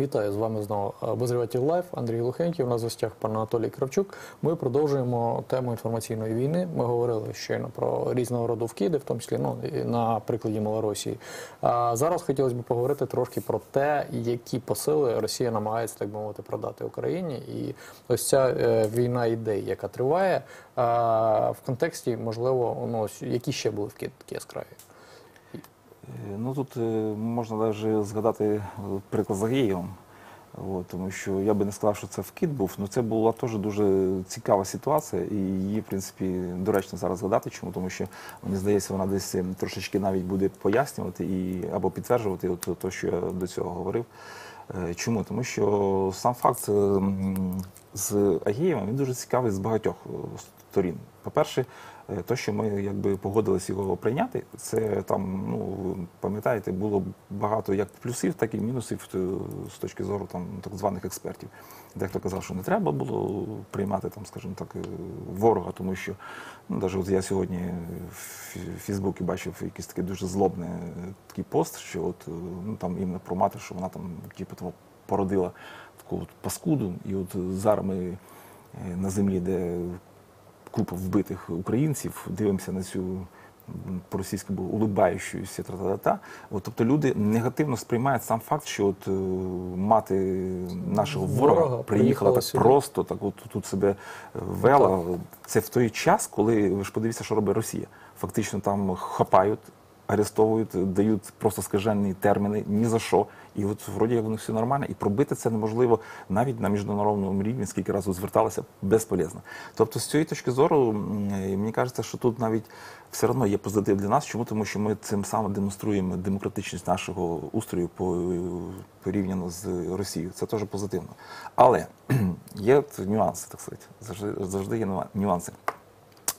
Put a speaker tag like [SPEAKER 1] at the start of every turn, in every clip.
[SPEAKER 1] Вітаю з вами знову обозріватель Лайф Андрій Глухенький. У нас в гостях пан Анатолій Кравчук. Ми продовжуємо тему інформаційної війни. Ми говорили щойно про різного роду вкиди, в тому числі ну, на прикладі Малоросії. А зараз хотілося б поговорити трошки про те, які посили Росія намагається так би мовити продати Україні. І ось ця е, війна ідей, яка триває, в контексті, можливо, ну, які ще були вкиди такі яскраві.
[SPEAKER 2] Е, Ну тут е, можна навіть згадати е, приклад з Агієвом. Тому що я би не сказав, що це вкид був, але це була теж дуже цікава ситуація, і її, в принципі, доречно зараз згадати. Чому? Тому що мені здається, вона десь трошечки навіть буде пояснювати і або підтверджувати от, те, що я до цього говорив. Чому? Тому що сам факт з Агієвим він дуже цікавий з багатьох сторін. По-перше, е, то, що ми якби погодилися його прийняти, це там, ну пам'ятаєте, було багато як плюсів, так і мінусів е, з точки зору там так званих експертів. Дехто казав, що не треба було приймати там, скажімо так, е, ворога, тому що ну, навіть от я сьогодні в Фейсбуці бачив якийсь такий дуже злобний е, такий пост, що от ну там іменно про матір, що вона там типу, того породила таку от паскуду, і от зараз ми на землі, де купа вбитих українців, дивимося на цю по-російськи було улибаючуся та-та-та. От, тобто люди негативно сприймають сам факт, що от е, мати нашого ворога,
[SPEAKER 1] Ворога
[SPEAKER 2] приїхала так
[SPEAKER 1] сюди.
[SPEAKER 2] просто, так от тут себе вела. Це в той час, коли ви ж подивіться, що робить Росія. Фактично там хапають. Арестовують, дають просто скажені терміни ні за що. І от вроді як воно все нормально, і пробити це неможливо навіть на міжнародному рівні, скільки разів зверталися, безполезно. Тобто, з цієї точки зору, е, мені кажеться, що тут навіть все одно є позитив для нас. Чому? Тому що ми цим самим демонструємо демократичність нашого устрою по, порівняно з Росією. Це теж позитивно. Але є нюанси, так сказати. Завжди є нюанси.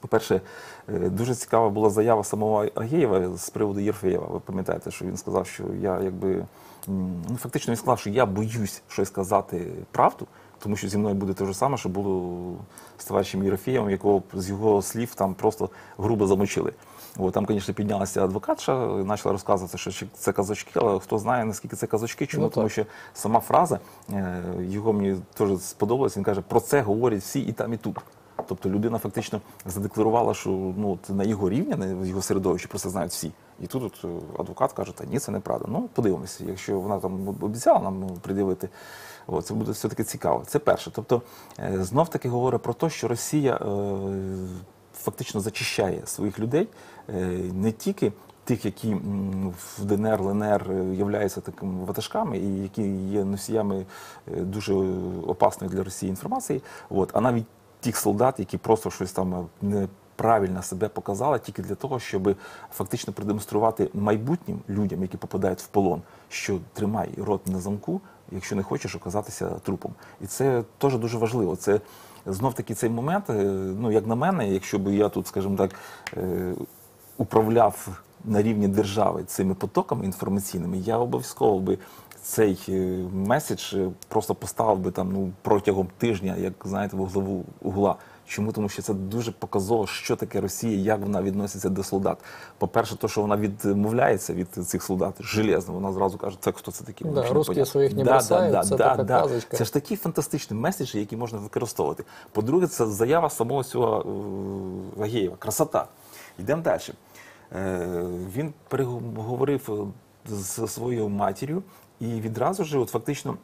[SPEAKER 2] По-перше, е, дуже цікава була заява самого Агєєва з приводу Єрфеєва. Ви пам'ятаєте, що він сказав, що я якби ну фактично він сказав, що я боюсь щось сказати правду, тому що зі мною буде те ж саме, що було з товаришем Єрофеєвим, якого з його слів там просто грубо замочили. От, там, звісно, піднялася адвокатша, почала розказувати, що це казачки, але хто знає, наскільки це казачки, чому?
[SPEAKER 1] Ну,
[SPEAKER 2] тому що сама фраза е, його мені теж сподобалась. Він каже, про це говорять всі і там, і тут. Тобто людина фактично задекларувала, що ну на його рівні, на його середовищі про це знають всі. І тут от, е, адвокат каже, та ні, це неправда. Ну, подивимося, якщо вона там обіцяла нам ну, пред'явити, от, це буде все-таки цікаво. Це перше. Тобто, е, знов таки говорить про те, що Росія е, фактично зачищає своїх людей е, не тільки тих, які в ДНР, ЛНР е, являються такими ватажками і які є носіями дуже опасної для Росії інформації, от, а навіть тих солдат, які просто щось там е, неправильно себе показали, тільки для того, щоб фактично продемонструвати майбутнім людям, які попадають в полон, що тримай рот на замку, якщо не хочеш оказатися трупом. І це теж дуже важливо. Це знов таки цей момент, е, ну як на мене, якщо б я тут, скажімо так, е, управляв на рівні держави цими потоками інформаційними, я обов'язково би цей е, меседж е, просто поставив би там ну протягом тижня, як знаєте, в углову угла. Чому? Тому що це дуже показово, що таке Росія, як вона відноситься до солдат. По-перше, то, що вона відмовляється від цих солдат железно, вона зразу каже, це хто це такі?
[SPEAKER 1] Да, русські своїх не бросають, це така казочка.
[SPEAKER 2] Це ж такі фантастичні меседжі, які можна використовувати. По-друге, це заява самого цього е, Красота. Йдемо далі. Він переговорив е, з своєю матір'ю і відразу ж, от фактично,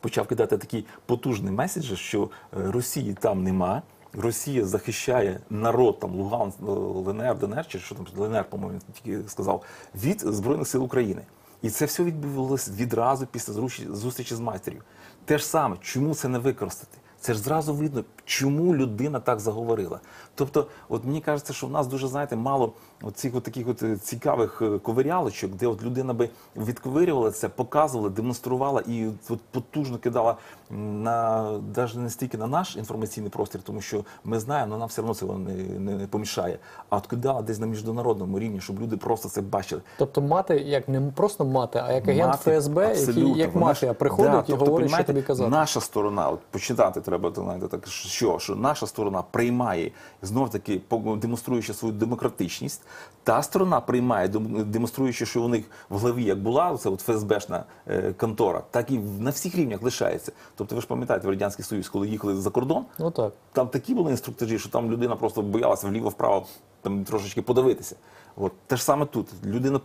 [SPEAKER 2] почав кидати такі потужні меседжі, що е, Росії там нема. Росія захищає народ там Луган, е, ЛНР, ДНР, чи що там ЛНР, по-моєму, тільки сказав, від Збройних сил України. І це все відбувалося відразу після зустрічі з матір'ю. Те ж саме, чому це не використати? Це ж зразу видно, чому людина так заговорила. Тобто, от мені кажеться, що в нас дуже знаєте мало цих от таких от е, цікавих е, ковирялочок, де от людина би відковирювала це, показувала, демонструвала і от потужно кидала на навіть не стільки на наш інформаційний простір, тому що ми знаємо, але нам все одно цього не, не, помішає. А от кидала десь на міжнародному рівні, щоб люди просто це бачили.
[SPEAKER 1] Тобто мати як не просто мати, а як агент
[SPEAKER 2] Мати,
[SPEAKER 1] ФСБ, який як мафія приходить
[SPEAKER 2] Да,
[SPEAKER 1] і
[SPEAKER 2] тобто,
[SPEAKER 1] говорить, що тобі казати.
[SPEAKER 2] Наша сторона, от почитати треба то, знаєте, так, що, що наша сторона приймає знов таки демонструючи свою демократичність, та сторона приймає, демонструючи, що у них в голові як була це от ФСБшна е, контора, так і на всіх рівнях лишається. Тобто, ви ж пам'ятаєте, в радянський союз, коли їхали за кордон,
[SPEAKER 1] Ну так.
[SPEAKER 2] там такі були інструктажі, що там людина просто боялася вліво-вправо там трошечки подивитися. От те ж саме тут. Людина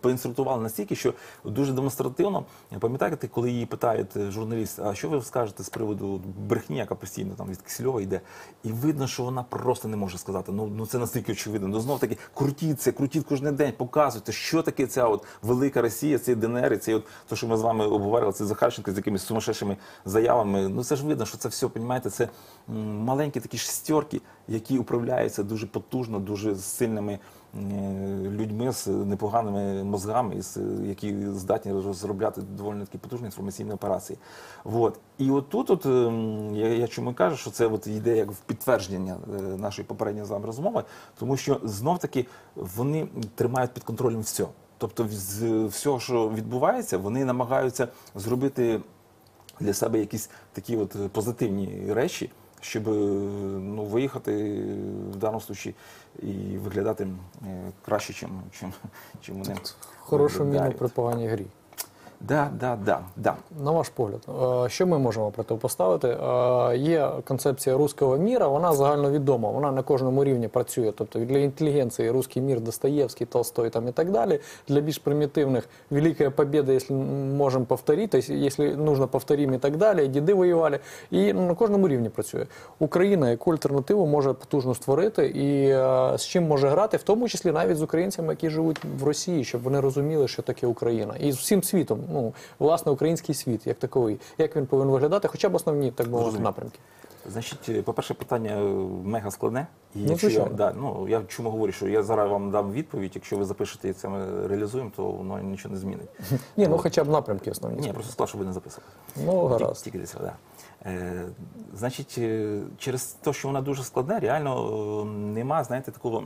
[SPEAKER 2] проінструктувала, настільки, що дуже демонстративно. Пам'ятаєте, коли її питають е, журналіст, а що ви скажете з приводу брехні, яка постійно там від Кисельова йде? І видно, що вона просто не може сказати. Ну, ну це настільки очевидно. Ну знов таки крутіть це, крутіть кожен день, показуйте, що таке ця от велика Росія, цей ДНР, і цей от то, що ми з вами обговорили, це Захарченко з якимись сумасшедшими заявами. Ну це ж видно, що це все, понімаєте, це маленькі такі шестерки, які управляються дуже потужно, дуже сильними е, людьми з непоганими мозгами, які здатні розробляти доволі такі потужні інформаційні операції. Вот. І от тут, от, ем, я, я чому кажу, що це от йде як в підтвердження е, нашої попередньої з вами розмови, тому що знов таки вони тримають під контролем все. Тобто, з всього, що відбувається, вони намагаються зробити для себе якісь такі от позитивні речі, щоб ну, виїхати в даному случаї і виглядати е, краще, чим, чим, чим вони.
[SPEAKER 1] Хорошу міну при поганій грі.
[SPEAKER 2] Да, да, да, да.
[SPEAKER 1] На ваш погляд, е, що ми можемо протипоставити? Е, Є концепція руського міра, вона загальновідома, вона на кожному рівні працює. Тобто для інтелігенції руський мір, Достоєвський, Толстой там і так далі. Для більш примітивних Велика Побєда, якщо можемо повторити, якщо нужно повторимо і так далі. Діди воювали. І на кожному рівні працює. Україна яку альтернативу може потужно створити і е, з чим може грати, в тому числі навіть з українцями, які живуть в Росії, щоб вони розуміли, що таке Україна, і з всім світом. Ну власне, український світ як таковий, як він повинен виглядати, хоча б основні так би мовити напрямки.
[SPEAKER 2] Значить, е, по-перше, питання е, мега складне. І
[SPEAKER 1] Ну,
[SPEAKER 2] якщо я, да, ну, я чому говорю, що я зараз вам дам відповідь, якщо ви запишете і це ми реалізуємо, то воно нічого не змінить.
[SPEAKER 1] Ні, ну хоча б напрямки основні.
[SPEAKER 2] Ні, просто сказав, щоб ви не записували.
[SPEAKER 1] Ну гаразд.
[SPEAKER 2] Тільки цього, да. Е, значить, е, через те, що вона дуже складна, реально нема, знаєте, такого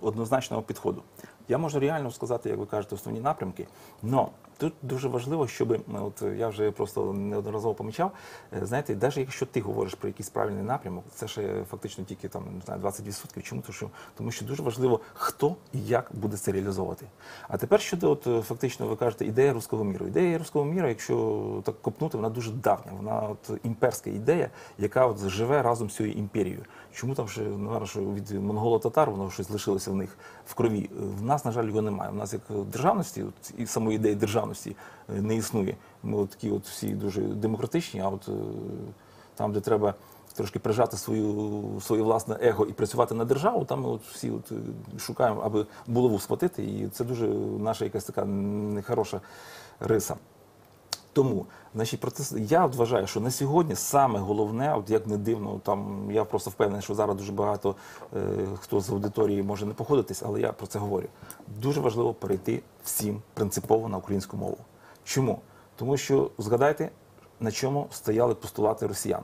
[SPEAKER 2] однозначного підходу. Я можу реально сказати, як ви кажете, основні напрямки, але тут дуже важливо, щоб ну, от я вже просто неодноразово помічав. е, Знаєте, навіть якщо ти говориш про якийсь правильний напрямок, це ще фактично тільки там не знаю 20%. Чому тому що тому що дуже важливо, хто і як буде це реалізовувати. А тепер щодо от е, фактично, ви кажете, ідея руського міру. Ідея руського міру, якщо так копнути, вона дуже давня. Вона от імперська ідея, яка от живе разом з цією імперією. Чому там ще напевно, що від монголо-татар воно щось лишилося в них в крові? Е, В нас, на жаль, його немає. У нас як державності, от, і самої ідеї державності е, не існує. Ми от такі от всі дуже демократичні, а от е, там, де треба трошки прижати свою своє власне его і працювати на державу, там ми от всі от е, шукаємо, аби булаву схватити, і це дуже наша якась така нехороша риса. Тому, значить, процес я вважаю, що на сьогодні саме головне, от як не дивно, там я просто впевнений, що зараз дуже багато е, хто з аудиторії може не походитись, але я про це говорю. Дуже важливо перейти всім принципово на українську мову. Чому? Тому що згадайте, на чому стояли постулати росіян.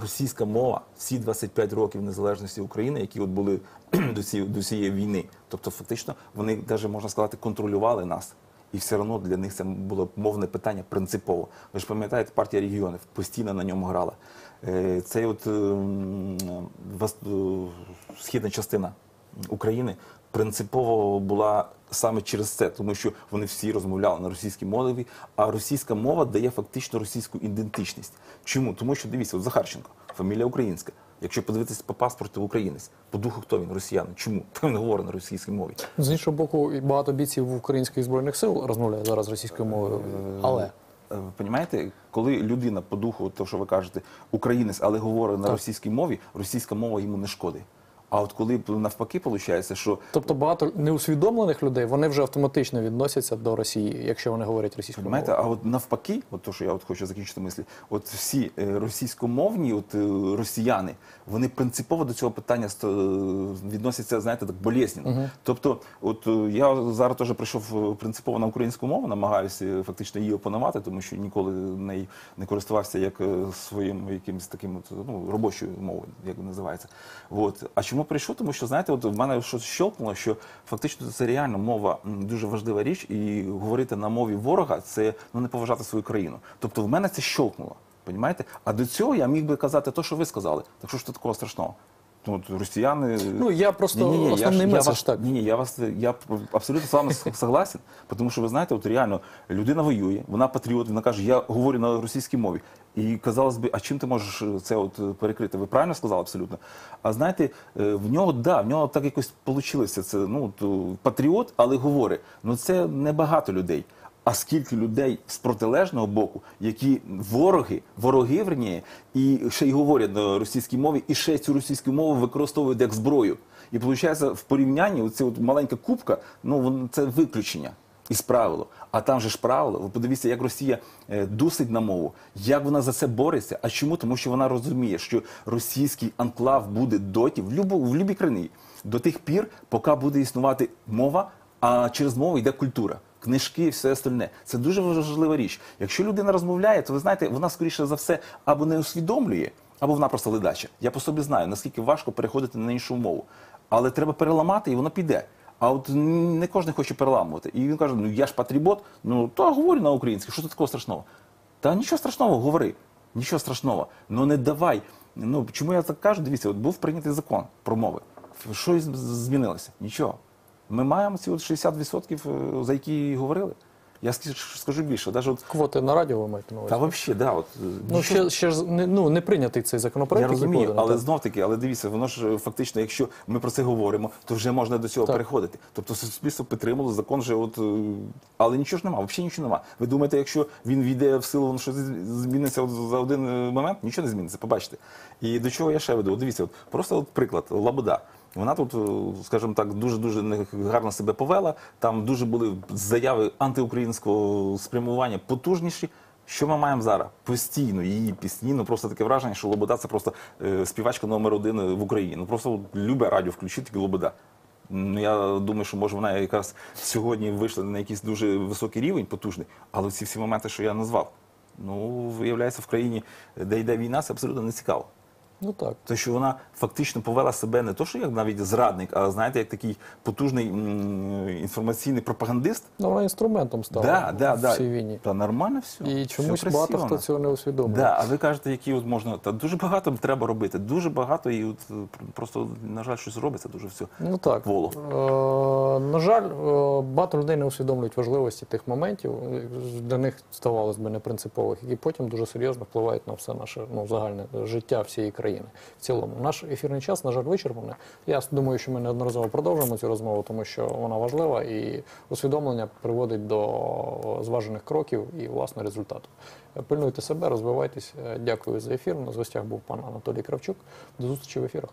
[SPEAKER 2] Російська мова всі 25 років незалежності України, які от були до цієї, до цієї війни. Тобто, фактично, вони навіть можна сказати, контролювали нас. І все одно для них це було мовне питання принципово. Ви ж пам'ятаєте, партія регіонів постійно на ньому грала. Е, Цей от ем, е, східна частина України принципово була саме через це, тому що вони всі розмовляли на російській мові, а російська мова дає фактично російську ідентичність. Чому? Тому що дивіться, от Захарченко, фамілія українська. Якщо подивитися по паспорту українець, по духу хто він? Росіянин. Чому? Та він говорить на російській мові.
[SPEAKER 1] З іншого боку, багато бійців українських збройних сил розмовляє зараз російською мовою. Але
[SPEAKER 2] Е, Ви Понімаєте, коли людина по духу, то що ви кажете, українець, але говорить на російській мові, російська мова йому не шкодить. А от коли навпаки виходить, що
[SPEAKER 1] тобто багато неусвідомлених людей вони вже автоматично відносяться до Росії, якщо вони говорять російською
[SPEAKER 2] Понимаєте,
[SPEAKER 1] мовою.
[SPEAKER 2] а от навпаки, от то, що я от хочу закінчити мислі, от всі е, російськомовні от, е, росіяни, вони принципово до цього питання е, відносяться, знаєте, так болезненно. Тобто, от я зараз теж прийшов принципово на українську мову, намагаюся фактично її опанувати, тому що ніколи нею не користувався як своїм якимось таким от, ну, робочою мовою, як називається. От. А чому прийшов? Тому що, знаєте, от в мене щось щелкнуло, що фактично це реально мова дуже важлива річ, і говорити на мові ворога це ну не поважати свою країну. Тобто в мене це щелкнуло. Понімаєте? А до цього я міг би казати те, що ви сказали. Так що ж тут такого страшного? Ну, росіяни.
[SPEAKER 1] Ну, я просто
[SPEAKER 2] Ні-ні-ні, я
[SPEAKER 1] основний
[SPEAKER 2] я
[SPEAKER 1] меседж
[SPEAKER 2] вас,
[SPEAKER 1] так.
[SPEAKER 2] Ні, ні, я вас я абсолютно з вами согласен, тому що ви знаєте, от реально людина воює, вона патріот, вона каже, я говорю на російській мові. І казалось би, а чим ти можеш це от е, перекрити? Ви правильно сказали абсолютно. А знаєте, е, в нього да, в нього так якось вийшло. Це ну патріот, але говорить. Ну це небагато людей. А скільки людей з протилежного боку, які вороги, вороги верніє, і ще й говорять на російській мові, і ще цю російську мову використовують як зброю. І виходить, в порівнянні оця от маленька кубка, ну це виключення із правило. А там же ж правило. Ви подивіться, як Росія е, дусить на мову, як вона за це бореться. А чому? Тому що вона розуміє, що російський анклав буде доті в любу в любій країні до тих пір, поки буде існувати мова, а через мову йде культура. Книжки, і все остальне. Це дуже важлива річ. Якщо людина розмовляє, то ви знаєте, вона скоріше за все або не усвідомлює, або вона просто ледача. Я по собі знаю, наскільки важко переходити на іншу мову. Але треба переламати, і воно піде. А от не кожен хоче переламувати. І він каже: ну я ж патрібот, ну то говорю на українській, що тут такого страшного? Та нічого страшного, говори. Нічого страшного. Ну не давай. Ну чому я так кажу? Дивіться, от був прийнятий закон про мови. Що змінилося? Нічого. Ми маємо ці от 60%, е, за які говорили. Я скажу більше, навіть от,
[SPEAKER 1] Квоти на радіо ви маєте на увазі?
[SPEAKER 2] та взагалі, да, от, е,
[SPEAKER 1] Ну, ще, ще ж не, ну, не прийнятий цей законопроект,
[SPEAKER 2] я розумію,
[SPEAKER 1] поданий,
[SPEAKER 2] але знов таки, але дивіться, воно ж е, фактично, якщо ми про це говоримо, то вже можна до цього
[SPEAKER 1] Так.
[SPEAKER 2] переходити. Тобто суспільство підтримало закон вже от, е, але нічого ж нема, взагалі нічого нема. Ви думаєте, якщо він війде в силу, воно щось зміниться от за один момент? Нічого не зміниться, побачите. І до чого я ще веду? От Дивіться, от просто от приклад, Лабуда. Вона тут, е, скажімо так, дуже дуже гарно себе повела. Там дуже були заяви антиукраїнського спрямування потужніші. Що ми маємо зараз? Постійно її пісні, ну просто таке враження, що Лобода це просто е, співачка номер один в Україні. Ну просто любе радіо включити Лобода. Ну, я думаю, що може вона якраз сьогодні вийшла на якийсь дуже високий рівень, потужний, але ці всі моменти, що я назвав, ну виявляється, в країні, де йде війна, це абсолютно не цікаво.
[SPEAKER 1] Ну так.
[SPEAKER 2] Те, що вона фактично повела себе не то, що як навіть зрадник, а знаєте, як такий потужний інформаційний пропагандист.
[SPEAKER 1] Ну, вона інструментом стала
[SPEAKER 2] Да, да,
[SPEAKER 1] в
[SPEAKER 2] да.
[SPEAKER 1] цій війні.
[SPEAKER 2] Та нормально все.
[SPEAKER 1] І чомусь
[SPEAKER 2] красиво
[SPEAKER 1] багато хто цього не усвідомлює.
[SPEAKER 2] Да, а ви кажете, які от можна. Та дуже багато треба робити. Дуже багато, і от е, просто, на жаль, щось робиться дуже все.
[SPEAKER 1] Ну так.
[SPEAKER 2] Воло.
[SPEAKER 1] Е, на жаль, е, багато людей не усвідомлюють важливості тих моментів, е, для них здавалось би непринципових, які потім дуже серйозно впливають на все наше ну, загальне життя всієї країни. В цілому, наш ефірний час, на жаль, вичерпаний. Я думаю, що ми неодноразово продовжимо цю розмову, тому що вона важлива і усвідомлення приводить до зважених кроків і власне результату. Пильнуйте себе, розвивайтесь. Дякую за ефір. В гостях був пан Анатолій Кравчук. До зустрічі в ефірах.